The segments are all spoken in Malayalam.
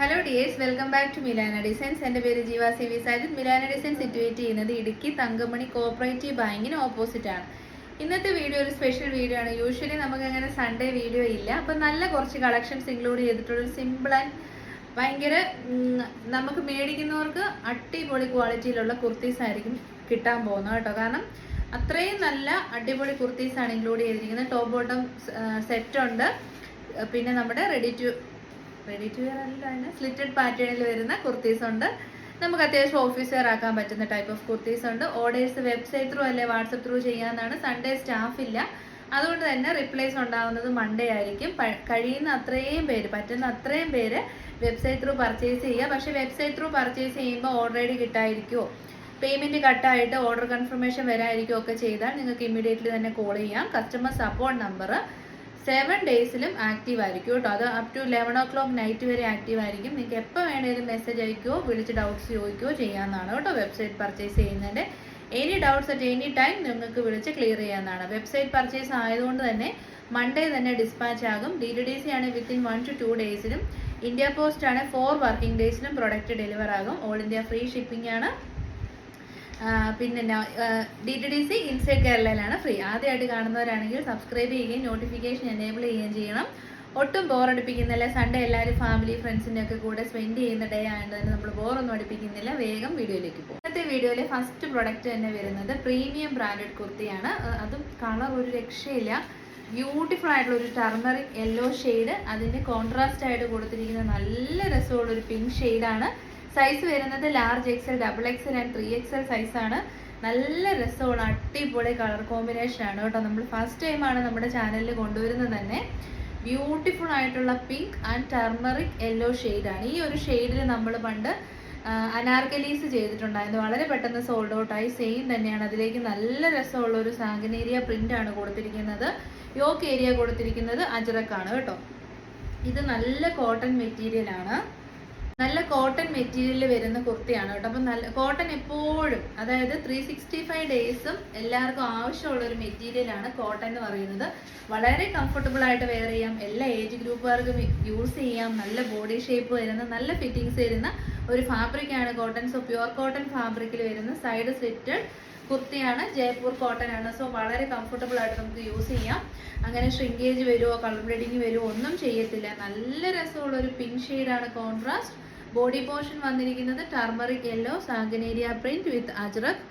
Hello dears welcome back to Milana designs എന്റെ പേര് Jeeva C V Sajith Milana design situate ചെയ്യുന്നത് ഇടുക്കി തങ്കമണി കോപ്പറേറ്റീവ് ബാങ്കിന് ഓപ്പോസിറ്റ് ആണ്. ഇന്നത്തെ വീഡിയോ ഒരു സ്പെഷ്യൽ വീഡിയോ ആണ്. യൂഷ്വലി നമുക്ക് അങ്ങനെ സൺഡേ വീഡിയോ ഇല്ല. അപ്പം നല്ല കുറച്ച് കളക്ഷൻസ് ഇൻക്ലൂഡ് ചെയ്തിട്ടുള്ള സിമ്പിൾ ആൻഡ് ഭയങ്കര നമുക്ക് മേടിക്കുന്നവർക്ക് അടിപൊളി ക്വാളിറ്റിയിലുള്ള കുർത്തീസ് ആയിരിക്കും കിട്ടാൻ പോകുന്നത് കേട്ടോ. കാരണം അത്രയും നല്ല അടിപൊളി കുർത്തീസ് ആണ് ഇൻക്ലൂഡ് ചെയ്തിരിക്കുന്നത്. ടോപ്പ് ബോട്ടം സെറ്റ് ഉണ്ട്. പിന്നെ നമ്മുടെ ready to ready to wear അല്ല സ്ലിറ്റഡ് പാറ്റേണിൽ വരുന്ന കുർത്തീസ് ഉണ്ട്. നമുക്ക് അത്യാവശ്യം ഓഫീസ് വെയർ ആക്കാൻ പറ്റുന്ന ടൈപ്പ് ഓഫ് കുർത്തീസ് ഉണ്ട്. ഓർഡേഴ്സ് വെബ്സൈറ്റ് ത്രൂ അല്ലെ വാട്സപ്പ് ത്രൂ ചെയ്യാന്നാണ്. സൺഡേ സ്റ്റാഫ് ഇല്ല. അതുകൊണ്ട് തന്നെ റിപ്ലേസ് ഉണ്ടാകുന്നത് മൺഡേ ആയിരിക്കും. കഴിയുന്ന അത്രയും പേര് പറ്റുന്ന അത്രയും പേര് വെബ്സൈറ്റ് ത്രൂ പർച്ചേസ് ചെയ്യുക. പക്ഷേ വെബ്സൈറ്റ് ത്രൂ പർച്ചേസ് ചെയ്യുമ്പോൾ ഓൾറെഡി കിട്ടായിരിക്കുമോ പേയ്മെന്റ് കട്ടായിട്ട് ഓർഡർ കൺഫർമേഷൻ വരായിരിക്കും ഒക്കെ ചെയ്താൽ നിങ്ങൾക്ക് ഇമ്മീഡിയറ്റ്ലി തന്നെ കോൾ ചെയ്യാം. കസ്റ്റമർ സപ്പോർട്ട് നമ്പർ സെവൻ ഡേയ്സിലും ആക്റ്റീവ് ആയിരിക്കും കേട്ടോ. അത് up to eleven o'clock night വരെ ആക്റ്റീവ് ആയിരിക്കും. നിങ്ങൾക്ക് എപ്പോൾ വേണമെങ്കിലും മെസ്സേജ് അയക്കുകയോ വിളിച്ച് ഡൗട്ട്സ് ചോദിക്കുകയോ ചെയ്യാവുന്നതാണ് കേട്ടോ. വെബ്സൈറ്റ് പർച്ചേസ് ചെയ്യുന്നതിന്റെ any doubts at any time നിങ്ങൾക്ക് വിളിച്ച് ക്ലിയർ ചെയ്യാവുന്നതാണ്. വെബ്സൈറ്റ് പർച്ചേസ് ആയതുകൊണ്ട് തന്നെ മൺഡേ തന്നെ ഡിസ്പാച്ച് ആകും. ഡി ഡി ഡി സി ആണ് വിത്തിൻ വൺ ടു ടു ഡേയ്സിലും ഇന്ത്യ പോസ്റ്റ് ആണ് ഫോർ വർക്കിംഗ് ഡേയ്സിലും പ്രൊഡക്റ്റ് ഡെലിവർ ആകും. ഓൾ ഇന്ത്യ ഫ്രീ ഷിപ്പിംഗ് ആണ്. പിന്നെ D T D C inside കേരളയിലാണ് free ആദ്യമായിട്ട് കാണുന്നവരാണെങ്കിൽ സബ്സ്ക്രൈബ് ചെയ്യുകയും നോട്ടിഫിക്കേഷൻ എനേബിൾ ചെയ്യുകയും ചെയ്യണം. ഒട്ടും ബോറടിപ്പിക്കുന്നില്ല സൺഡേ എല്ലാവരും ഫാമിലി ഫ്രണ്ട്സിന്റെ ഒക്കെ കൂടെ സ്പെൻഡ് ചെയ്യുന്ന ഡേ ആയതുകൊണ്ട് തന്നെ നമ്മൾ ബോറൊന്നും അടിപ്പിക്കുന്നില്ല. വേഗം വീഡിയോയിലേക്ക് പോകും. ഇന്നത്തെ വീഡിയോയിലെ ഫസ്റ്റ് പ്രൊഡക്റ്റ് തന്നെ വരുന്നത് പ്രീമിയം ബ്രാൻഡഡ് കുർത്തിയാണ്. അതും കളർ ഒരു രക്ഷയില്ല. ബ്യൂട്ടിഫുൾ ആയിട്ടുള്ള ഒരു ടർമറിക് യെല്ലോ ഷെയ്ഡ് അതിന്റെ കോൺട്രാസ്റ്റ് ആയിട്ട് കൊടുത്തിരിക്കുന്ന നല്ല രസമുള്ള ഒരു പിങ്ക് ഷെയ്ഡാണ് സൈസ് വരുന്നത് large XL double XL and three XL സൈസാണ് നല്ല രസമുള്ള അടിപൊളി കളർ കോമ്പിനേഷൻ ആണ് കേട്ടോ. നമ്മൾ ഫസ്റ്റ് ടൈമാണ് നമ്മുടെ ചാനലിൽ കൊണ്ടുവരുന്നത് തന്നെ. ബ്യൂട്ടിഫുൾ ആയിട്ടുള്ള പിങ്ക് ആൻഡ് ടർമറിക് യെല്ലോ ആണ്. ഈ ഒരു ഷെയ്ഡിൽ നമ്മൾ പണ്ട് അനാർക്കലീസ് ചെയ്തിട്ടുണ്ടായിരുന്നു. വളരെ പെട്ടെന്ന് സോൾഡ് ഔട്ടായി സെയിം തന്നെയാണ്. അതിലേക്ക് നല്ല രസമുള്ള ഒരു സാങ്കനേരിയ ആണ് കൊടുത്തിരിക്കുന്നത്. യോക്ക് ഏരിയ കൊടുത്തിരിക്കുന്നത് അജറക്കാണ് കേട്ടോ. ഇത് നല്ല കോട്ടൺ മെറ്റീരിയൽ ആണ്. നല്ല കോട്ടൺ മെറ്റീരിയലിൽ വരുന്ന കുർത്തിയാണ് കേട്ടോ. അപ്പം നല്ല കോട്ടൺ എപ്പോഴും അതായത് ത്രീ സിക്സ്റ്റി ഫൈവ് ഡേയ്സും എല്ലാവർക്കും ആവശ്യമുള്ള ഒരു മെറ്റീരിയലാണ് കോട്ടൺ എന്ന് പറയുന്നത്. വളരെ കംഫർട്ടബിൾ ആയിട്ട് വെയർ ചെയ്യാം. എല്ലാ ഏജ് ഗ്രൂപ്പുകാർക്കും യൂസ് ചെയ്യാം. നല്ല ബോഡി ഷേപ്പ് വരുന്ന നല്ല ഫിറ്റിങ്സ് വരുന്ന ഒരു ഫാബ്രിക്കാണ് കോട്ടൺ സോ പ്യുവർ കോട്ടൺ ഫാബ്രിക്കിൽ വരുന്ന സൈഡ് സ്ലിറ്റഡ് കുർത്തിയാണ്. ജയ്പൂർ കോട്ടൺ ആണ്. സോ വളരെ കംഫർട്ടബിൾ ആയിട്ട് നമുക്ക് യൂസ് ചെയ്യാം. അങ്ങനെ ഷ്രിങ്കേജ് വരുമോ കളർ ബ്ലഡിങ് വരുമോ ഒന്നും ചെയ്യത്തില്ല. നല്ല രസമുള്ള ഒരു പിങ്ക് ഷെയ്ഡാണ് കോൺട്രാസ്റ്റ് ബോഡി പോർഷൻ വന്നിരിക്കുന്നത് turmeric yellow Sanganeri print with ajrak.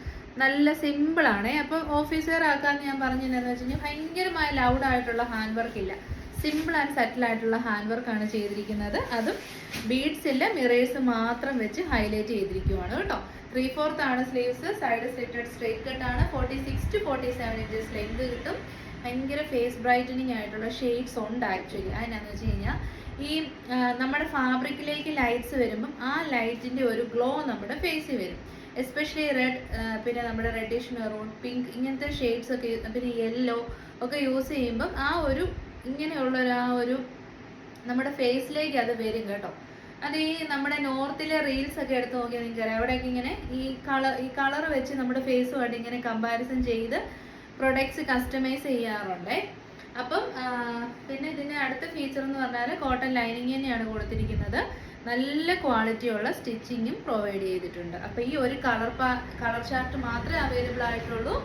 നല്ല സിമ്പിൾ ആണ്. അപ്പം ഓഫീസർ ആക്കാന്ന് ഞാൻ പറഞ്ഞതെന്ന് വെച്ച് കഴിഞ്ഞാൽ ഭയങ്കരമായ ലൗഡ് ആയിട്ടുള്ള ഹാൻഡ് വർക്ക് ഇല്ല. സിമ്പിൾ ആൻഡ് സെറ്റിൽ ആയിട്ടുള്ള ഹാൻഡ് വർക്ക് ആണ് ചെയ്തിരിക്കുന്നത്. അതും ബീഡ്സ് ഇല്ല മിറേഴ്സ് മാത്രം വെച്ച് ഹൈലൈറ്റ് ചെയ്തിരിക്കുവാണ് കേട്ടോ. ത്രീ ഫോർത്ത് ആണ് sleeves side slitted straight cut ആണ്. Forty six to forty seven inches length കിട്ടും. ഭയങ്കര ഫേസ് ബ്രൈറ്റനിങ് ആയിട്ടുള്ള ഷെയ്ഡ്സ് ഉണ്ട് ആക്ച്വലി അതിനാന്ന് വെച്ച് കഴിഞ്ഞാൽ ഈ നമ്മുടെ ഫാബ്രിക്കിലേക്ക് ലൈറ്റ്സ് വരുമ്പം ആ ലൈറ്റിന്റെ ഒരു ഗ്ലോ നമ്മുടെ ഫേസിൽ വരും. എസ്പെഷ്യലി റെഡ് പിന്നെ നമ്മുടെ റെഡിഷ് മെറൂൺ പിങ്ക് ഇങ്ങനത്തെ ഷെയ്ഡ്സ് ഒക്കെ പിന്നെ യെല്ലോ ഒക്കെ യൂസ് ചെയ്യുമ്പം ആ ഒരു ഇങ്ങനെയുള്ള ആ ഒരു നമ്മുടെ ഫേസിലേക്ക് അത് വരും കേട്ടോ. അത് ഈ നമ്മുടെ നോർത്തിലെ റീൽസ് ഒക്കെ എടുത്ത് നോക്കിയാൽ നിങ്ങൾക്ക് അറിയാം അവിടെയൊക്കെ ഇങ്ങനെ ഈ കളർ ഈ കളർ വെച്ച് നമ്മുടെ ഫേസുമായിട്ട് ഇങ്ങനെ കമ്പാരിസൺ ചെയ്ത് പ്രൊഡക്ട്സ് കസ്റ്റമൈസ് ചെയ്യാറുണ്ടേ. അപ്പം പിന്നെ ഇതിന്റെ അടുത്ത ഫീച്ചർ എന്ന് പറഞ്ഞാൽ കോട്ടൺ ലൈനിങ് തന്നെയാണ് കൊടുത്തിരിക്കുന്നത്. നല്ല ക്വാളിറ്റിയുള്ള സ്റ്റിച്ചിങ്ങും പ്രൊവൈഡ് ചെയ്തിട്ടുണ്ട്. അപ്പം ഈ ഒരു കളർ കളർ ചാർട്ട് മാത്രമേ അവൈലബിൾ ആയിട്ടുള്ളൂ.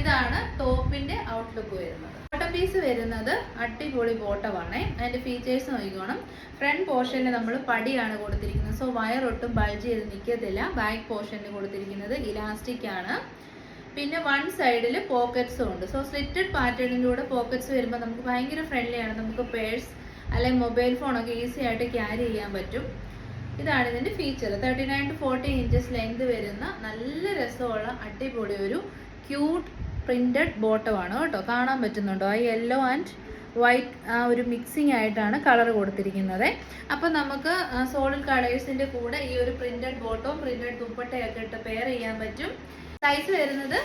ഇതാണ് ടോപ്പിന്റെ ഔട്ട്ലുക്ക് വരുന്നത്. ബോട്ടം പീസ് വരുന്നത് അടിപൊളി ബോട്ടമാണ് അതിന്റെ ഫീച്ചേഴ്സ് നോക്കിക്കോണം. ഫ്രണ്ട് പോർഷനിൽ നമ്മൾ പടിയാണ് കൊടുത്തിരിക്കുന്നത്. സോ വയർ ഒട്ടും ബൾജ് ചെയ്ത് നിൽക്കത്തില്ല ബാക്ക് പോർഷനിൽ കൊടുത്തിരിക്കുന്നത് ഇലാസ്റ്റിക് ആണ്. പിന്നെ വൺ സൈഡിൽ പോക്കറ്റ്സും ഉണ്ട്. സോ സ്ലിറ്റഡ് പാറ്റേണിലൂടെ പോക്കറ്റ്സ് വരുമ്പോൾ നമുക്ക് ഭയങ്കര ഫ്രണ്ട്ലി ആണ്. നമുക്ക് പേഴ്സ് അല്ലെങ്കിൽ മൊബൈൽ ഫോണൊക്കെ ഈസി ആയിട്ട് ക്യാരി ചെയ്യാൻ പറ്റും. ഇതാണ് ഇതിന്റെ feature thirty nine to forty inches length വരുന്ന നല്ല രസമുള്ള അടിപൊളി ഒരു ക്യൂട്ട് പ്രിന്റഡ് ബോട്ടമാണ് കേട്ടോ. കാണാൻ പറ്റുന്നുണ്ടോ? ആ യെല്ലോ ആൻഡ് വൈറ്റ് ആ ഒരു മിക്സിംഗ് ആയിട്ടാണ് കളർ കൊടുത്തിരിക്കുന്നത്. അപ്പം നമുക്ക് സോളിഡ് കളേഴ്സിന്റെ കൂടെ ഈ ഒരു പ്രിന്റഡ് ബോട്ടവും പ്രിന്റഡ് ദുപ്പട്ടയൊക്കെ ഇട്ട് പെയർ ചെയ്യാൻ പറ്റും. സൈസ് വരുന്നത്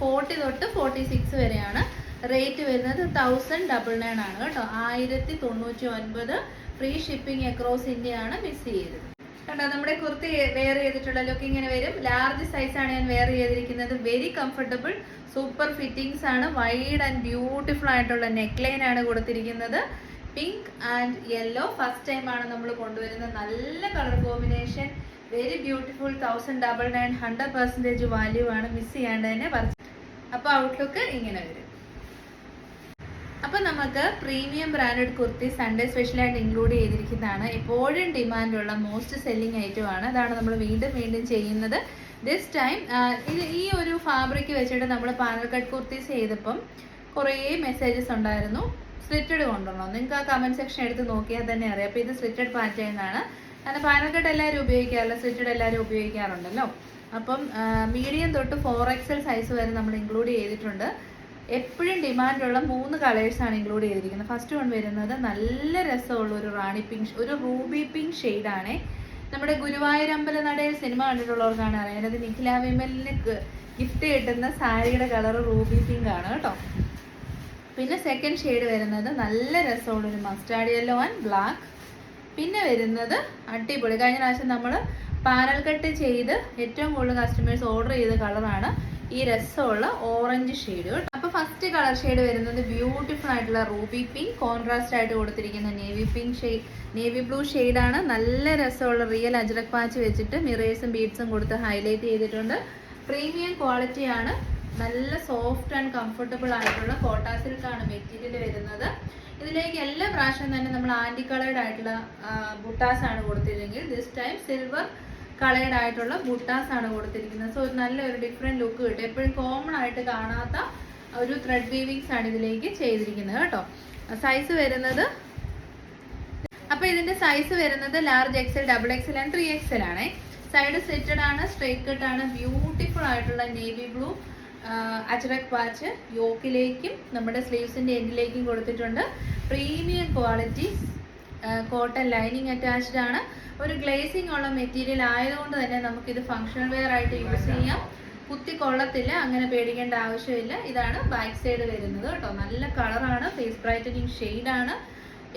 ഫോർട്ടി തൊട്ട് ഫോർട്ടി സിക്സ് വരെയാണ്. റേറ്റ് വരുന്നത് തൗസൻഡ് ഡബിൾ നയൻ ആണ് കേട്ടോ. ആയിരത്തി തൊണ്ണൂറ്റി ഒൻപത് ഫ്രീ ഷിപ്പിംഗ് അക്രോസ് ഇന്ത്യ ആണ് മിസ് ചെയ്തത്. കണ്ടോ നമ്മുടെ കുർത്തി വെയർ ചെയ്തിട്ടുള്ള ലുക്ക് ഇങ്ങനെ വരും. ലാർജ് സൈസാണ് ഞാൻ വെയർ ചെയ്തിരിക്കുന്നത്. വെരി കംഫർട്ടബിൾ സൂപ്പർ ഫിറ്റിംഗ്സ് ആണ്. വൈഡ് ആൻഡ് ബ്യൂട്ടിഫുൾ ആയിട്ടുള്ള നെക്ക് ലൈൻ ആണ് കൊടുത്തിരിക്കുന്നത്. Pink and yellow first time ആണ് നമ്മൾ കൊണ്ടുവരുന്നത്. നല്ല colour combination very beautiful thousand double nine hundred percentage value ആണ് മിസ് ചെയ്യാണ്ട് തന്നെ പർച്ചേസ് അപ്പോൾ ഔട്ട്ലുക്ക് ഇങ്ങനെ വരും. അപ്പോൾ നമുക്ക് പ്രീമിയം ബ്രാൻഡഡ് കുർത്തി സൺഡേ സ്പെഷ്യലായിട്ട് ഇൻക്ലൂഡ് ചെയ്തിരിക്കുന്നതാണ്. എപ്പോഴും ഡിമാൻഡുള്ള മോസ്റ്റ് സെല്ലിംഗ് ഐറ്റം ആണ്. അതാണ് നമ്മൾ വീണ്ടും വീണ്ടും ചെയ്യുന്നത്. ദിസ് ടൈം ഇത് ഈ ഒരു ഫാബ്രിക് വെച്ചിട്ട് നമ്മൾ പാനൽ കട്ട് കുർത്തീസ് ചെയ്തപ്പം കുറേ മെസ്സേജസ് ഉണ്ടായിരുന്നു. സ്ലിറ്റഡ് കൊണ്ടുവരണം. നിങ്ങൾക്ക് ആ കമന്റ് സെക്ഷൻ എടുത്ത് നോക്കിയാൽ തന്നെ അറിയാം. അപ്പോൾ ഇത് സ്ലിറ്റഡ് പാറ്റേൺ ആണ്. കാരണം പാനൽ കട്ട് എല്ലാവരും ഉപയോഗിക്കാറില്ല സ്വിച്ചഡ് എല്ലാവരും ഉപയോഗിക്കാറുണ്ടല്ലോ. അപ്പം മീഡിയം തൊട്ട് ഫോർ എക്സൽ സൈസ് വരെ നമ്മൾ ഇൻക്ലൂഡ് ചെയ്തിട്ടുണ്ട്. എപ്പോഴും ഡിമാൻഡുള്ള മൂന്ന് കളേഴ്സാണ് ഇൻക്ലൂഡ് ചെയ്തിരിക്കുന്നത്. ഫസ്റ്റ് വൺ വരുന്നത് നല്ല രസമുള്ള ഒരു റാണി പിങ്ക് ഒരു റൂബി പിങ്ക് ഷെയ്ഡാണ് നമ്മുടെ ഗുരുവായൂരമ്പല നടയിൽ സിനിമ കണ്ടിട്ടുള്ളവർക്കാണ് അറിയാൻ അത് നിഖില വിമലിന് ഗിഫ്റ്റ് കിട്ടുന്ന സാരിയുടെ കളർ റൂബി പിങ്ക് ആണ് കേട്ടോ. പിന്നെ സെക്കൻഡ് ഷെയ്ഡ് വരുന്നത് നല്ല രസമുള്ള ഒരു മസ്റ്റാർഡ് യെല്ലോ ആൻഡ് ബ്ലാക്ക് പിന്നെ വരുന്നത് അടിപൊളി. കഴിഞ്ഞ പ്രാവശ്യം നമ്മൾ പാനൽ കട്ട് ചെയ്ത് ഏറ്റവും കൂടുതൽ കസ്റ്റമേഴ്സ് ഓർഡർ ചെയ്ത കളറാണ് ഈ രസമുള്ള ഓറഞ്ച് ഷെയ്ഡ് അപ്പോൾ ഫസ്റ്റ് കളർ ഷെയ്ഡ് വരുന്നത് ബ്യൂട്ടിഫുൾ ആയിട്ടുള്ള റൂബി പിങ്ക് കോൺട്രാസ്റ്റ് ആയിട്ട് കൊടുത്തിരിക്കുന്ന navy pink shade navy blue ആണ്. നല്ല രസമുള്ള റിയൽ അജ്രക് പാച്ച് വെച്ചിട്ട് മിറേഴ്സും ബീഡ്സും കൊടുത്ത് ഹൈലൈറ്റ് ചെയ്തിട്ടുണ്ട്. പ്രീമിയം ക്വാളിറ്റി ആണ്. നല്ല സോഫ്റ്റ് ആൻഡ് കംഫർട്ടബിൾ ആയിട്ടുള്ള കോട്ടാ സിൽക്കാണ് മെറ്റീരിയൽ വരുന്നത്. ഇതിലേക്ക് എല്ലാ പ്രാവശ്യവും തന്നെ നമ്മൾ ആന്റി കളേർഡ് ആയിട്ടുള്ള ബുട്ടാസ് ആണ് കൊടുത്തിരുന്നെങ്കിൽ ദിസ് ടൈം സിൽവർ കളേർഡ് ആയിട്ടുള്ള ബുട്ടാസ് ആണ് കൊടുത്തിരിക്കുന്നത്. സോ നല്ലൊരു ഡിഫറെന്റ് ലുക്ക് കിട്ടും. എപ്പോഴും കോമൺ ആയിട്ട് കാണാത്ത ഒരു ത്രെഡ് വീവിങ്സ് ആണ് ഇതിലേക്ക് ചെയ്തിരിക്കുന്നത് കേട്ടോ. സൈസ് വരുന്നത് അപ്പോൾ ഇതിന്റെ സൈസ് വരുന്നത് large XL double XL and three XL ആണ്. സൈഡ് സെറ്റഡ് ആണ് സ്ട്രേറ്റ് കട്ട് ആണ് ബ്യൂട്ടിഫുൾ ആയിട്ടുള്ള നേവി ബ്ലൂ അജ്രക് പാച്ച് യോക്കിലേക്കും നമ്മുടെ സ്ലീവ്സിന്റെ എൻഡിലേക്കും കൊടുത്തിട്ടുണ്ട്. Premium quality cotton lining attached ആണ്. ഒരു ഗ്ലേസിംഗ് ഉള്ള മെറ്റീരിയൽ ആയതുകൊണ്ട് തന്നെ നമുക്കിത് ഫങ്ഷണൽ വെയർ ആയിട്ട് യൂസ് ചെയ്യാം. കുത്തി കൊള്ളത്തില്ല അങ്ങനെ പേടിക്കേണ്ട ആവശ്യമില്ല. ഇതാണ് ബാക്ക് സൈഡ് വരുന്നത് കേട്ടോ. നല്ല കളറാണ് ഫേസ് ബ്രൈറ്റനിങ് ഷെയ്ഡാണ്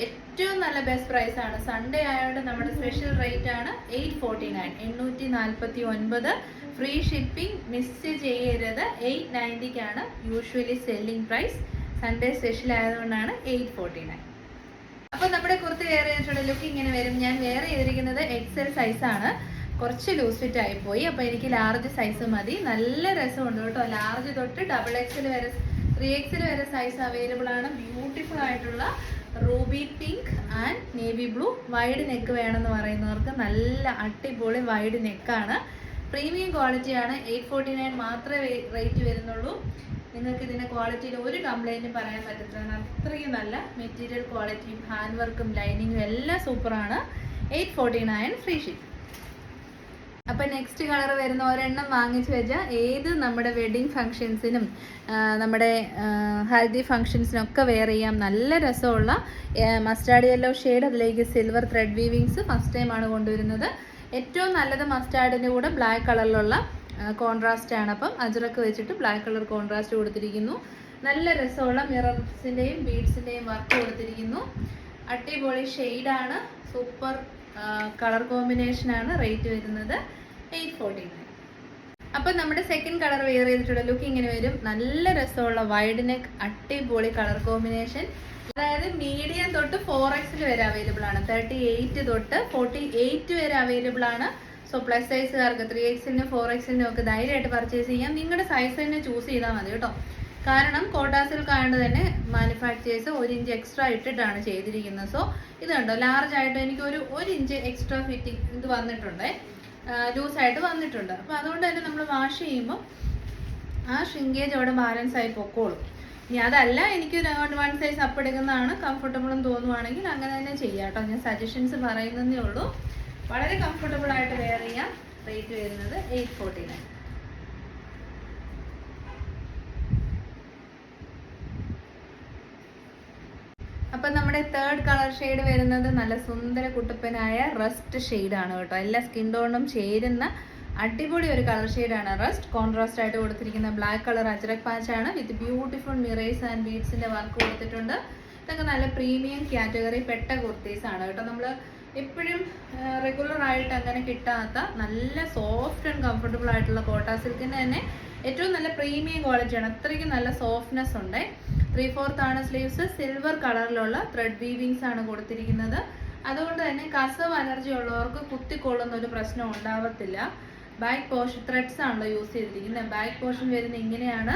ഏറ്റവും നല്ല ബെസ്റ്റ് പ്രൈസ് ആണ്. സൺഡേ ആയതുകൊണ്ട് നമ്മുടെ സ്പെഷ്യൽ റേറ്റ് ആണ് എയ്റ്റ് ഫോർട്ടി നയൻ എണ്ണൂറ്റി നാൽപ്പത്തി ഒൻപത്. ഫ്രീ ഷിപ്പിംഗ് മിസ് ചെയ്യരുത്. Eight നയന്റിക്കാണ് usually selling price Sunday special ആയതുകൊണ്ടാണ് എയ്റ്റ് ഫോർട്ടി നയൻ അപ്പോൾ നമ്മുടെ കുർത്തി വേറെ ചെയ്തിട്ടുള്ള ലുക്ക് ഇങ്ങനെ വരും. ഞാൻ വേറെ ചെയ്തിരിക്കുന്നത് എക്സൽ സൈസ് ആണ്. കുറച്ച് ലൂസ് ഫിറ്റ് ആയിപ്പോയി അപ്പോൾ അപ്പൊ എനിക്ക് ലാർജ് സൈസ് മതി. നല്ല രസമുണ്ട് കേട്ടോ. ലാർജ് തൊട്ട് ഡബിൾ എക്സിൽ വരെ ത്രീ എക്സിൽ വരെ സൈസ് അവൈലബിൾ ആണ്. ബ്യൂട്ടിഫുൾ ആയിട്ടുള്ള ruby pink and navy blue wide neck വേണമെന്ന് പറയുന്നവർക്ക് നല്ല അടിപൊളി വൈഡ് നെക്കാണ് പ്രീമിയം ക്വാളിറ്റിയാണ് എയ്റ്റ് ഫോർട്ടി നയൻ മാത്രമേ റേറ്റ് വരുന്നുള്ളൂ. നിങ്ങൾക്ക് ഇതിന്റെ ക്വാളിറ്റിയിൽ ഒരു കംപ്ലൈന്റും പറയാൻ പറ്റത്തില്ല. അത്രയും നല്ല മെറ്റീരിയൽ ക്വാളിറ്റിയും ഹാൻഡ് വർക്കും ലൈനിങ്ങും എല്ലാം സൂപ്പറാണ്. Eight forty nine free ship അപ്പം നെക്സ്റ്റ് കളർ വരുന്ന ഒരെണ്ണം വാങ്ങിച്ചു വെച്ചാൽ ഏത് നമ്മുടെ വെഡിങ് ഫംഗ്ഷൻസിനും നമ്മുടെ ഹൽദി ഫംഗ്ഷൻസിനും ഒക്കെ വെയർ ചെയ്യാം. നല്ല രസമുള്ള മസ്റ്റാർഡ് യെല്ലോ ഷെയ്ഡ് അതിലേക്ക് സിൽവർ ത്രെഡ് വീവിങ്സ് ഫസ്റ്റ് ടൈമാണ് കൊണ്ടുവരുന്നത്. ഏറ്റവും നല്ലത് മസ്റ്റാർഡിന്റെ കൂടെ ബ്ലാക്ക് കളറിലുള്ള കോൺട്രാസ്റ്റ് ആണ്. അപ്പം അജറക്ക് വെച്ചിട്ട് ബ്ലാക്ക് കളർ കോൺട്രാസ്റ്റ് കൊടുത്തിരിക്കുന്നു. നല്ല രസമുള്ള മിറർസിന്റെയും ബീഡ്സിന്റെയും വർക്ക് കൊടുത്തിരിക്കുന്നു. അടിപൊളി ഷെയ്ഡാണ് സൂപ്പർ കളർ കോമ്പിനേഷനാണ് റേറ്റ് വരുന്നത്. എയ്റ്റ് ഫോർട്ടി നയൻ അപ്പം നമ്മുടെ സെക്കൻഡ് കളർ വെയർ ചെയ്തിട്ടുള്ള ലുക്ക് ഇങ്ങനെ വരും. നല്ല രസമുള്ള വൈഡ് നെക്ക് അടിപൊളി കളർ കോമ്പിനേഷൻ അതായത് മീഡിയം തൊട്ട് ഫോർ എക്സിൽ വരെ അവൈലബിൾ ആണ്. തേർട്ടി എയ്റ്റ് തൊട്ട് ഫോർട്ടി എയ്റ്റ് വരെ അവൈലബിൾ ആണ്. സോ പ്ലസ് സൈസുകാർക്ക് ത്രീ എക്സിനും ഫോർ എക്സിനും ഒക്കെ ധൈര്യമായിട്ട് പർച്ചേസ് ചെയ്യാം. നിങ്ങളുടെ സൈസ് തന്നെ ചൂസ് ചെയ്താൽ മതി കേട്ടോ. കാരണം കോട്ടാ സിൽക്ക് ആയതുകൊണ്ട് തന്നെ മാനുഫാക്ചേഴ്സ് ഒരു ഇഞ്ച് എക്സ്ട്രാ ഇട്ടിട്ടാണ് ചെയ്തിരിക്കുന്നത്. സോ ഇത് കണ്ടോ? ലാർജ് ആയിട്ട് എനിക്ക് ഒരു ഒരു ഇഞ്ച് എക്സ്ട്രാ ഫിറ്റിംഗ് ഇത് വന്നിട്ടുണ്ട്. ലൂസായിട്ട് വന്നിട്ടുണ്ട്. അപ്പോൾ അതുകൊണ്ട് തന്നെ നമ്മൾ വാഷ് ചെയ്യുമ്പോൾ ആ ഷ്രിങ്കേജ് അവിടെ ബാലൻസ് ആയി പൊക്കോളും. ഇനി അതല്ല എനിക്ക് വൺ സൈസ് അപ്പ് എടുക്കുന്നതാണ് കംഫർട്ടബിളും തോന്നുവാണെങ്കിൽ അങ്ങനെ തന്നെ ചെയ്യാം കേട്ടോ ഞാൻ സജഷൻസ് പറയുന്നതേ ഉള്ളൂ. വളരെ കംഫർട്ടബിൾ ആയിട്ട് വെയർ ചെയ്യാം. റേറ്റ് വരുന്നത് എയ്റ്റ് ഫോർട്ടി നയൻ അപ്പം നമ്മുടെ തേർഡ് കളർ ഷെയ്ഡ് വരുന്നത് നല്ല സുന്ദര കുട്ടപ്പനായ റസ്റ്റ് ഷെയ്ഡാണ് കേട്ടോ. എല്ലാ സ്കിൻ ടോണും ചേരുന്ന അടിപൊളി ഒരു കളർ ഷെയ്ഡാണ് റസ്റ്റ് കോൺട്രാസ്റ്റ് ആയിട്ട് കൊടുത്തിരിക്കുന്ന ബ്ലാക്ക് കളർ അജ്രക് പാച്ചാണ് വിത്ത് ബ്യൂട്ടിഫുൾ മിറേഴ്സ് ആൻഡ് ബീഡ്സിന്റെ വർക്ക് കൊടുത്തിട്ടുണ്ട്. ഇതൊക്കെ നല്ല പ്രീമിയം കാറ്റഗറി പെട്ട കുർത്തീസ് ആണ് കേട്ടോ. നമ്മൾ എപ്പോഴും റെഗുലർ ആയിട്ട് അങ്ങനെ കിട്ടാത്ത നല്ല സോഫ്റ്റ് ആൻഡ് കംഫർട്ടബിൾ ആയിട്ടുള്ള കോട്ടാ സിൽക്കിന്റെ തന്നെ ഏറ്റവും നല്ല പ്രീമിയം ക്വാളിറ്റിയാണ് അത്രയ്ക്ക് നല്ല സോഫ്റ്റ്നെസ് ഉണ്ട്. ത്രീ ഫോർത്ത് ആണ് സ്ലീവ്സ് സിൽവർ കളറിലുള്ള ത്രെഡ് വീവിങ്സ് ആണ് കൊടുത്തിരിക്കുന്നത്. അതുകൊണ്ട് തന്നെ കസവ് അലർജി ഉള്ളവർക്ക് കുത്തിക്കൊള്ളുന്ന ഒരു പ്രശ്നം ഉണ്ടാവത്തില്ല. ബാക്ക് പോർഷൻ ത്രെഡ്സ് ആണല്ലോ യൂസ് ചെയ്തിരിക്കുന്നത്. ബാക്ക് പോർഷൻ വരുന്ന ഇങ്ങനെയാണ്.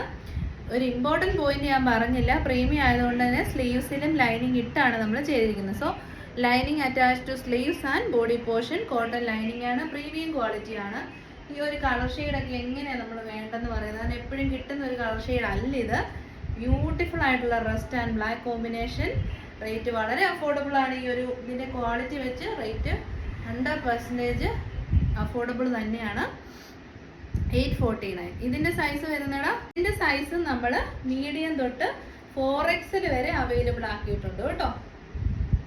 ഒരു ഇമ്പോർട്ടന്റ് പോയിന്റ് ഞാൻ പറഞ്ഞില്ല. പ്രീമിയം ആയതുകൊണ്ട് തന്നെ സ്ലീവ്സിലും ലൈനിങ് ഇട്ടാണ് നമ്മൾ ചെയ്തിരിക്കുന്നത്. So lining attach to sleeves and body portion cotton lining ആണ്. പ്രീമിയം ക്വാളിറ്റി ആണ്. ഈ ഒരു കളർ ഷെയ്ഡൊക്കെ എങ്ങനെയാണ് നമ്മൾ വേണ്ടെന്ന് പറയുന്നത്? കാരണം എപ്പോഴും കിട്ടുന്ന ഒരു കളർ ഷെയ്ഡ് അല്ല ഇത്. ബ്യൂട്ടിഫുൾ ആയിട്ടുള്ള rust and black combination rate വളരെ അഫോർഡബിൾ ആണ്. ഈ ഒരു ഇതിന്റെ ക്വാളിറ്റി വെച്ച് റേറ്റ് ഹൺഡ്രഡ് പെർസെന്റേജ് അഫോർഡബിൾ തന്നെയാണ്. എയ്റ്റ് ഫോർട്ടി നയൻ ഇതിന്റെ സൈസ് വരുന്നടാ ഇതിന്റെ സൈസ് നമ്മൾ മീഡിയം തൊട്ട് ഫോർ എക്സിൽ വരെ അവൈലബിൾ ആക്കിയിട്ടുണ്ട് കേട്ടോ.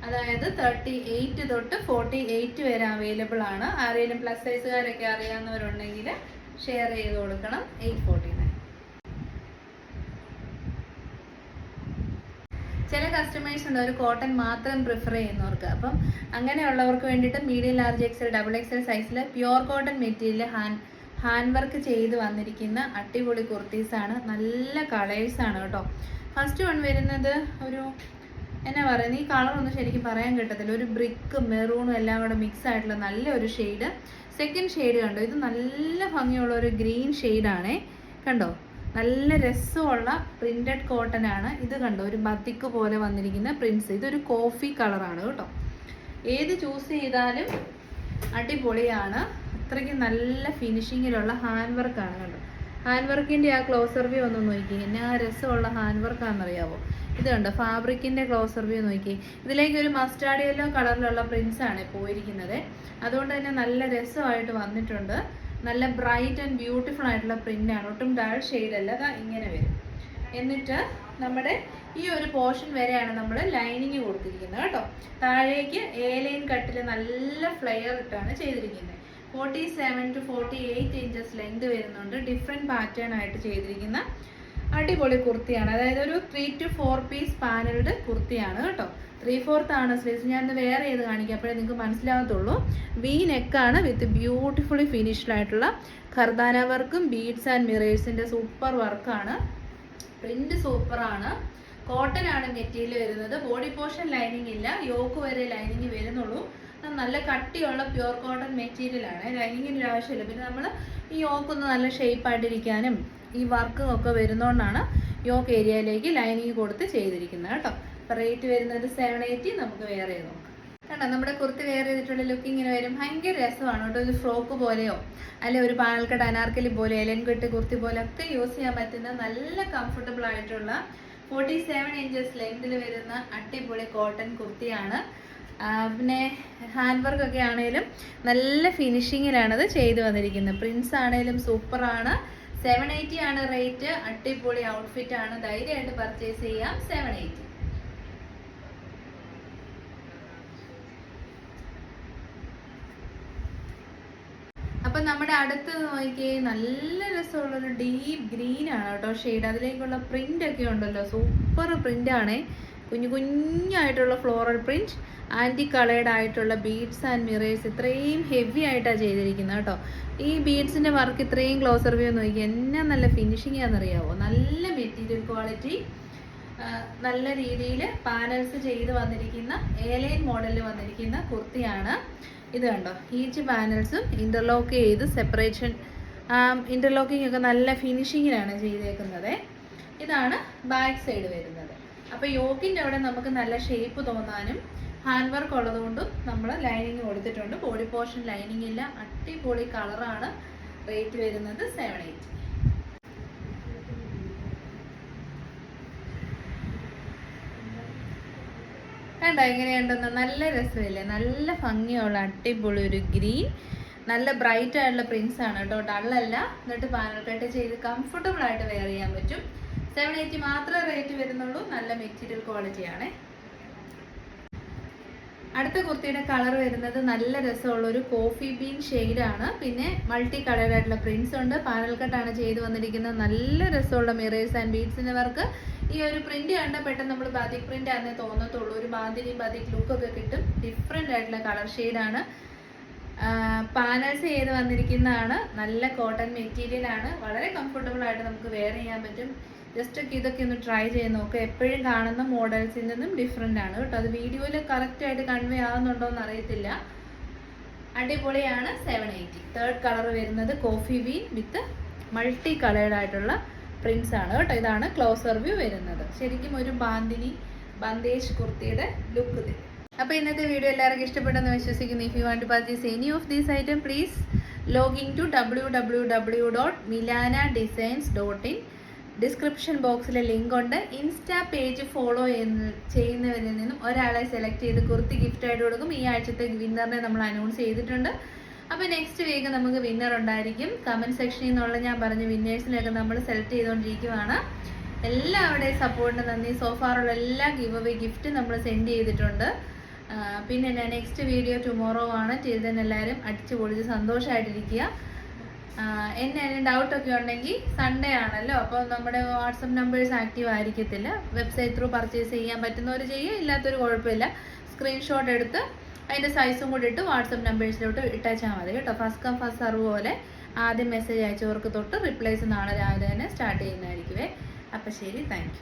അതായത് തേർട്ടി എയ്റ്റ് തൊട്ട് ഫോർട്ടി എയ്റ്റ് വരെ അവൈലബിൾ ആണ്. ആരെങ്കിലും പ്ലസ് സൈസുകാരൊക്കെ അറിയാവുന്നവരുണ്ടെങ്കിൽ ഷെയർ ചെയ്ത് കൊടുക്കണം. എയ്റ്റ് ഫോർട്ടി ചില കസ്റ്റമേഴ്സ് ഉണ്ട് ഒരു കോട്ടൺ മാത്രം പ്രിഫർ ചെയ്യുന്നവർക്ക്. അപ്പം അങ്ങനെയുള്ളവർക്ക് വേണ്ടിയിട്ട് medium large XL double XL സൈസിൽ pure cotton material hand hand work ചെയ്ത് വന്നിരിക്കുന്ന അടിപൊളി കുർത്തീസാണ്. നല്ല കളേഴ്സാണ് കേട്ടോ. ഫസ്റ്റ് വൺ വരുന്നത് ഒരു എന്നാ പറയുന്നത് ഈ കളറൊന്നും ശരിക്കും പറയാൻ കിട്ടത്തില്ല. ഒരു ബ്രിക്ക് മെറൂണും എല്ലാം കൂടെ മിക്സ് ആയിട്ടുള്ള നല്ല ഒരു ഷെയ്ഡ് സെക്കൻഡ് ഷെയ്ഡ് കണ്ടോ? ഇത് നല്ല ഭംഗിയുള്ള ഒരു ഗ്രീൻ ഷെയ്ഡാണേ കണ്ടോ? നല്ല രസമുള്ള പ്രിന്റഡ് കോട്ടൺ ആണ്. ഇത് കണ്ടോ? ഒരു ബത്തിക്ക് പോലെ വന്നിരിക്കുന്ന പ്രിന്റ്സ് ഇതൊരു കോഫി കളറാണ് കേട്ടോ. ഏത് ചൂസ് ചെയ്താലും അടിപൊളിയാണ്. അത്രയ്ക്ക് നല്ല ഫിനിഷിങ്ങിലുള്ള ഹാൻഡ് വർക്കാണ് കണ്ടോ? ഹാൻഡ് വർക്കിന്റെ ആ ക്ലോസർ വ്യൂ ഒന്ന് നോക്കി. എന്നാ രസമുള്ള ഹാൻഡ് വർക്കാണെന്നറിയാവോ ഇത് കണ്ടോ? ഫാബ്രിക്കിന്റെ ക്ലോസർ വ്യൂ നോക്കി. ഇതിലേക്ക് ഒരു മസ്റ്റാർഡ് യെല്ലോ കളറിലുള്ള പ്രിൻസ് ആണ് പോയിരിക്കുന്നത്. അതുകൊണ്ട് തന്നെ നല്ല രസമായിട്ട് വന്നിട്ടുണ്ട്. നല്ല ബ്രൈറ്റ് ആൻഡ് ബ്യൂട്ടിഫുൾ ആയിട്ടുള്ള പ്രിന്റ് ആണ്. ഒട്ടും ഡൾ ഷെയ്ഡ് അല്ല. അതാ ഇങ്ങനെ വരും. എന്നിട്ട് നമ്മുടെ ഈ ഒരു പോർഷൻ വരെയാണ് നമ്മൾ ലൈനിങ് കൊടുത്തിരിക്കുന്നത് കേട്ടോ. താഴേക്ക് എ ലൈൻ കട്ടിൽ നല്ല ഫ്ലെയർ ഇട്ടാണ് ചെയ്തിരിക്കുന്നത്. Forty seven to forty eight inches length വരുന്നുണ്ട്. ഡിഫറെന്റ് പാറ്റേൺ ആയിട്ട് ചെയ്തിരിക്കുന്ന അടിപൊളി കുർത്തിയാണ്. അതായത് ഒരു three to four piece panelled കുർത്തിയാണ് കേട്ടോ. ത്രീ ഫോർത്ത് ആണ് സ്ലീവ്സ്. ഒന്ന് വേറെ ചെയ്ത് കാണിക്കാം? അപ്പോഴേ നിങ്ങൾക്ക് മനസ്സിലാകത്തുള്ളൂ. വി നെക്കാണ് വിത്ത് ബ്യൂട്ടിഫുള്ളി ഫിനിഷ്ഡ് ആയിട്ടുള്ള ഖർദാന വർക്കും ബീഡ്സ് ആൻഡ് മിറേഴ്സിന്റെ സൂപ്പർ വർക്കാണ് പ്രിന്റ് സൂപ്പറാണ് കോട്ടൺ ആണ്. മെറ്റീരിയൽ വരുന്നത്. ബോഡി പോർഷൻ ലൈനിങ് ഇല്ല. യോക്ക് വരെ ലൈനിങ് വരുന്നുള്ളൂ. നല്ല കട്ടിയുള്ള പ്യുവർ കോട്ടൺ മെറ്റീരിയൽ ആണ്. ലൈനിങ്ങിന് ഒരു ആവശ്യമില്ല. പിന്നെ നമ്മൾ ഈ യോക്ക് ഒന്ന് നല്ല ഷേപ്പ് ആയിട്ടിരിക്കാനും ഈ വർക്കും ഒക്കെ വരുന്നതുകൊണ്ടാണ് യോക്ക് ഏരിയയിലേക്ക് ലൈനിങ് കൊടുത്ത് ചെയ്തിരിക്കുന്നത് കേട്ടോ. അപ്പോൾ റേറ്റ് വരുന്നത് സെവൻ എയ്റ്റി നമുക്ക് വേറെ നോക്കാം. കേട്ടോ നമ്മുടെ കുർത്തി വെയർ ചെയ്തിട്ടുള്ള ലുക്ക് ഇങ്ങനെ വരും. ഭയങ്കര രസമാണ് കേട്ടോ. ഒരു ഫ്രോക്ക് പോലെയോ അല്ലെ ഒരു പാനൽക്കട്ട് അനാർക്കലി പോലെ എലൻ കെട്ട് കുർത്തി പോലെ ഒക്കെ യൂസ് ചെയ്യാൻ പറ്റുന്ന നല്ല കംഫർട്ടബിൾ ആയിട്ടുള്ള ഫോർട്ടി സെവൻ ഇഞ്ചസ് ലെങ്തിൽ വരുന്ന അടിപൊളി കോട്ടൺ കുർത്തിയാണ് പിന്നെ ഹാൻഡ് വർക്ക് ഒക്കെ ആണെങ്കിലും നല്ല ഫിനിഷിങ്ങിലാണത് ചെയ്തു വന്നിരിക്കുന്നത്. പ്രിൻസ് ആണെങ്കിലും സൂപ്പറാണ് സെവൻ എയ്റ്റി ആണ് റേറ്റ് അടിപൊളി ഔട്ട്ഫിറ്റ് ആണ്. ധൈര്യമായിട്ട് പർച്ചേസ് ചെയ്യാം. സെവൻ എയ്റ്റി അപ്പൊ നമ്മുടെ അടുത്ത് നോക്കിയേ നല്ല രസമുള്ളൊരു ഡീപ്പ് ഗ്രീൻ ആണ് കേട്ടോ ഷെയ്ഡ് അതിലേക്കുള്ള പ്രിന്റ് ഒക്കെ ഉണ്ടല്ലോ. സൂപ്പർ പ്രിന്റ് ആണേ. കുഞ്ഞു കുഞ്ഞായിട്ടുള്ള ഫ്ലോറൽ പ്രിന്റ് ആന്റി കളേർഡ് ആയിട്ടുള്ള ബീഡ്സ് ആൻഡ് മിറേഴ്സ് ഇത്രയും ഹെവി ആയിട്ടാണ് ചെയ്തിരിക്കുന്നത് കേട്ടോ. ഈ ബീഡ്സിന്റെ വർക്ക് ഇത്രയും ക്ലോസർ വ്യൂ നോക്കി എന്നാ നല്ല ഫിനിഷിംഗ് ആണെന്നറിയാവോ? നല്ല മെറ്റീരിയൽ ക്വാളിറ്റി നല്ല രീതിയിൽ പാനൽസ് ചെയ്ത് വന്നിരിക്കുന്ന ഏലൈൻ മോഡലിൽ വന്നിരിക്കുന്ന കുർത്തിയാണ് ഇത് കണ്ടോ? ഈച്ച് പാനൽസും ഇന്റർലോക്ക് ചെയ്ത് സെപ്പറേഷൻ ഇന്റർലോക്കിംഗ് ഒക്കെ നല്ല ഫിനിഷിങ്ങിലാണ് ചെയ്തേക്കുന്നത്. ഇതാണ് ബാക്ക് സൈഡ് വരുന്നത്. അപ്പോൾ യോക്കിന്റെ അവിടെ നമുക്ക് നല്ല ഷേപ്പ് തോന്നാനും ഹാൻഡ് വർക്ക് ഉള്ളതുകൊണ്ടും നമ്മൾ ലൈനിങ് കൊടുത്തിട്ടുണ്ട്. ബോഡി പോർഷൻ ലൈനിങ് ഇല്ല. അടിപൊളി കളറാണ് റേറ്റ് വരുന്നത് സെവൻ എയ്റ്റ് കണ്ടോ എങ്ങനെയുണ്ടെന്ന്? നല്ല രസമില്ലേ? നല്ല ഭംഗിയുള്ള അടിപൊളി ഒരു ഗ്രീൻ നല്ല ബ്രൈറ്റ് ആയിട്ടുള്ള പ്രിൻസ് ആണ് കേട്ടോ. ഡള്ളല്ല എന്നിട്ട് പാനൽ കട്ട് ചെയ്ത് കംഫർട്ടബിൾ ആയിട്ട് വെയർ ചെയ്യാൻ പറ്റും. സെവൻ എയ്റ്റി മാത്രമേ റേറ്റ് വരുന്നുള്ളൂ. നല്ല മെറ്റീരിയൽ ക്വാളിറ്റി ആണ്. അടുത്ത കുർത്തിയുടെ കളർ വരുന്നത് നല്ല രസമുള്ള ഒരു കോഫി ബീൻ ആണ്. പിന്നെ മൾട്ടി കളർ ആയിട്ടുള്ള പ്രിന്റ്സ് ഉണ്ട്. പാനൽ കട്ടാണ് ചെയ്തു വന്നിരിക്കുന്നത്. നല്ല രസമുള്ള മിറേഴ്സ് ആൻഡ് ബീഡ്സിന്റെ വർക്ക് ഈ ഒരു പ്രിന്റ് കണ്ട പെട്ടെന്ന് നമ്മൾ ബാതിക് പ്രിന്റ് ആണെന്ന് തോന്നത്തുള്ളൂ. ഒരു ബാന്തിനി ബാതിക് ലുക്ക് ഒക്കെ കിട്ടും. ഡിഫറെന്റ് ആയിട്ടുള്ള കളർ ആണ്. പാനൽസ് ചെയ്ത് വന്നിരിക്കുന്നതാണ്. നല്ല കോട്ടൺ മെറ്റീരിയൽ ആണ്. വളരെ കംഫർട്ടബിൾ ആയിട്ട് നമുക്ക് വെയർ ചെയ്യാൻ പറ്റും. ജസ്റ്റ് ഒക്കെ ഇതൊക്കെ ഒന്ന് ട്രൈ ചെയ്ത് നോക്കുക എപ്പോഴും കാണുന്ന മോഡൽസിൽ നിന്നും ഡിഫറെന്റ് ആണ് കേട്ടോ. അത് വീഡിയോയിൽ കറക്റ്റ് ആയിട്ട് കൺവേ ആവുന്നുണ്ടോ എന്ന് അറിയത്തില്ല അടിപൊളിയാണ് സെവൻ എയ്റ്റി തേർഡ് കളർ വരുന്നത് coffee bean with multi coloured ആയിട്ടുള്ള പ്രിൻസ് ആണ് കേട്ടോ. ഇതാണ് ക്ലോസർ വ്യൂ വരുന്നത്. ശരിക്കും ഒരു ബാന്തിനി ബന്ദേശ് കുർത്തിയുടെ ലുക്ക് അപ്പോൾ ഇന്നത്തെ വീഡിയോ എല്ലാവർക്കും ഇഷ്ടപ്പെട്ടെന്ന് വിശ്വസിക്കുന്നു. If you want purchase any of these item please login to W W W dot Milana designs dot in description ബോക്സിൽ ലിങ്ക് ഉണ്ട്. ഇൻസ്റ്റാ പേജ് ഫോളോ ചെയ്യുന്ന ചെയ്യുന്നവരിൽ നിന്നും ഒരാളെ സെലക്ട് ചെയ്ത് കുർത്തി ഗിഫ്റ്റ് ആയിട്ട് കൊടുക്കും. ഈ ആഴ്ചത്തെ വിന്നറിനെ നമ്മൾ അനൗൺസ് ചെയ്തിട്ടുണ്ട്. അപ്പോൾ നെക്സ്റ്റ് വീക്ക് നമുക്ക് വിന്നർ ഉണ്ടായിരിക്കും. കമന്റ് സെക്ഷനിൽ നിന്നുള്ള ഞാൻ പറഞ്ഞ വിന്നേഴ്സിനെയൊക്കെ നമ്മൾ സെലക്ട് ചെയ്തുകൊണ്ടിരിക്കുവാണ്. എല്ലാവരുടെയും സപ്പോർട്ടിന് നന്ദി. സോഫാറുള്ള എല്ലാ ഗിവ് അവേ ഗിഫ്റ്റ് നമ്മൾ സെൻഡ് ചെയ്തിട്ടുണ്ട്. പിന്നെ നെക്സ്റ്റ് വീഡിയോ ടുമോറോ ആണ്. ചെയ്തതിന് എല്ലാവരും അടിച്ചു പൊളിച്ച് സന്തോഷമായിട്ടിരിക്കുക എന്നെ ഡൗട്ടൊക്കെ ഉണ്ടെങ്കിൽ സൺഡേ ആണല്ലോ. അപ്പോൾ നമ്മുടെ വാട്സപ്പ് നമ്പേഴ്സ് ആക്റ്റീവ് ആയിരിക്കത്തില്ല. വെബ്സൈറ്റ് ത്രൂ പർച്ചേസ് ചെയ്യാൻ പറ്റുന്നവർ ചെയ്യുക ഇല്ലാത്തൊരു കുഴപ്പമില്ല. സ്ക്രീൻഷോട്ട് എടുത്ത് അതിന്റെ സൈസും കൂടി ഇട്ട് വാട്സപ്പ് നമ്പേഴ്സിലോട്ട് ഇട്ടാൽ മതി കേട്ടോ. ഫസ്റ്റ് കം ഫസ്റ്റ് സർവ് പോലെ ആദ്യം മെസ്സേജ് അയച്ചവർക്ക് തൊട്ട് റിപ്ലൈസ് നാളെ രാവിലെ തന്നെ സ്റ്റാർട്ട് ചെയ്യുന്നതായിരിക്കുമേ അപ്പം ശരി താങ്ക്